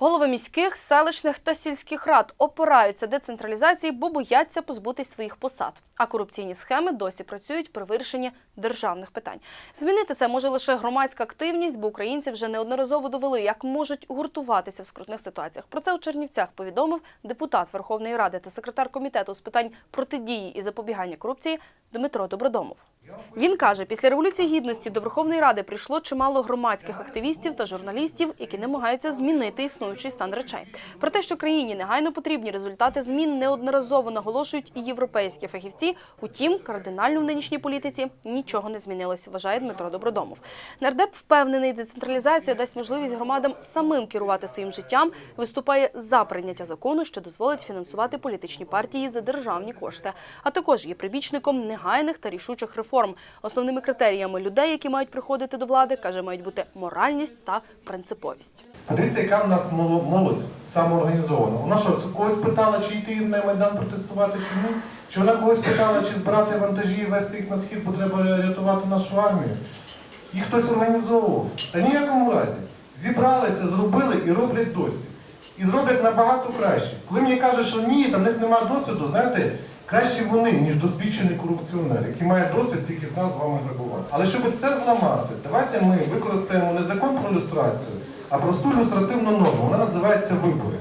Голови міських, селищних та сільських рад опираються децентралізації, бо бояться позбутись своїх посад. А корупційні схеми досі працюють при вирішенні державних питань. Змінити це може лише громадська активність, бо українці вже неодноразово довели, як можуть гуртуватися в скрутних ситуаціях. Про це у Чернівцях повідомив депутат Верховної Ради та секретар комітету з питань протидії і запобігання корупції Дмитро Добродомов. Він каже, після революції гідності до Верховної Ради прийшло чимало громадських активістів та журналістів, які намагаються змінити існуючий стан речей. Про те, що країні негайно потрібні результати змін, неодноразово наголошують і європейські фахівці. Утім, кардинально в нинішній політиці нічого не змінилось, вважає Дмитро Добродомов. Нардеп впевнений, децентралізація дасть можливість громадам самим керувати своїм життям. Виступає за прийняття закону, що дозволить фінансувати політичні партії за державні кошти. А також є прибічником негайних та рішучих реформ. Основними критеріями людей, які мають приходити до влади, каже, мають бути моральність та принциповість. Подивіться, яка в нас молодь самоорганізована. Вона що, когось питала, чи йти на Майдан протестувати, чи ні? Чи вона когось питала, чи збирати вантажі і вести їх на схід, бо треба рятувати нашу армію? Їх хтось організовував. Та ніякому разі. Зібралися, зробили і роблять досі. І зроблять набагато краще. Коли мені кажуть, що ні, там в них немає досвіду, знаєте, краще вони, ніж досвідчений корупціонер, який має досвід тільки з нас з вами грабувати. Але щоб це зламати, давайте ми використаємо не закон про люстрацію, а просту люстративну норму. Вона називається вибори.